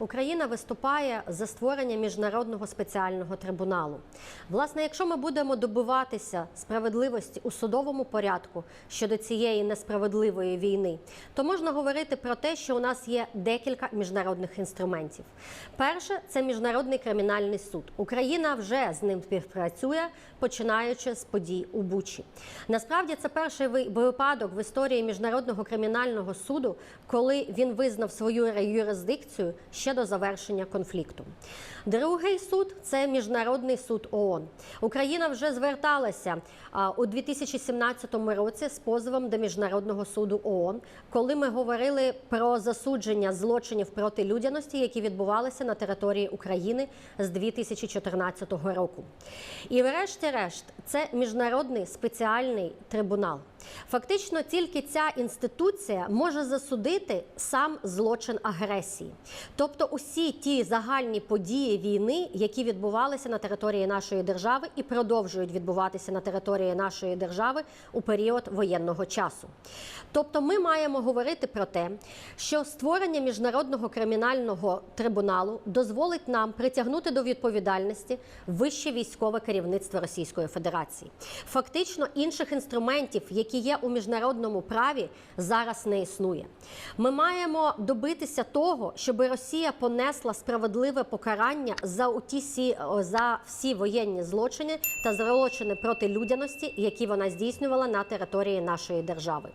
Україна виступає за створення міжнародного спеціального трибуналу. Власне, якщо ми будемо добиватися справедливості у судовому порядку щодо цієї несправедливої війни, то можна говорити про те, що у нас є декілька міжнародних інструментів. Перше це міжнародний кримінальний суд. Україна вже з ним співпрацює, починаючи з подій у Бучі. Насправді це перший ви- випадок в історії міжнародного кримінального суду, коли він визнав свою юрисдикцію ще до завершення конфлікту. Другий суд це міжнародний суд ООН. Україна вже зверталася у 2017 році з позовом до міжнародного суду ООН, коли ми говорили про засудження злочинів проти людяності, які відбувалися на території України з 2014 року. І, врешті-решт, це міжнародний спеціальний трибунал. Фактично, тільки ця інституція може засудити сам злочин агресії, тобто усі ті загальні події війни, які відбувалися на території нашої держави і продовжують відбуватися на території нашої держави у період воєнного часу. Тобто, ми маємо говорити про те, що створення міжнародного кримінального трибуналу дозволить нам притягнути до відповідальності вище військове керівництво Російської Федерації. Фактично інших інструментів, які є у міжнародному праві, зараз не існує. Ми маємо добитися того, щоб Росія понесла справедливе покарання за уті сі, за всі воєнні злочини та злочини проти людяності, які вона здійснювала на території нашої держави.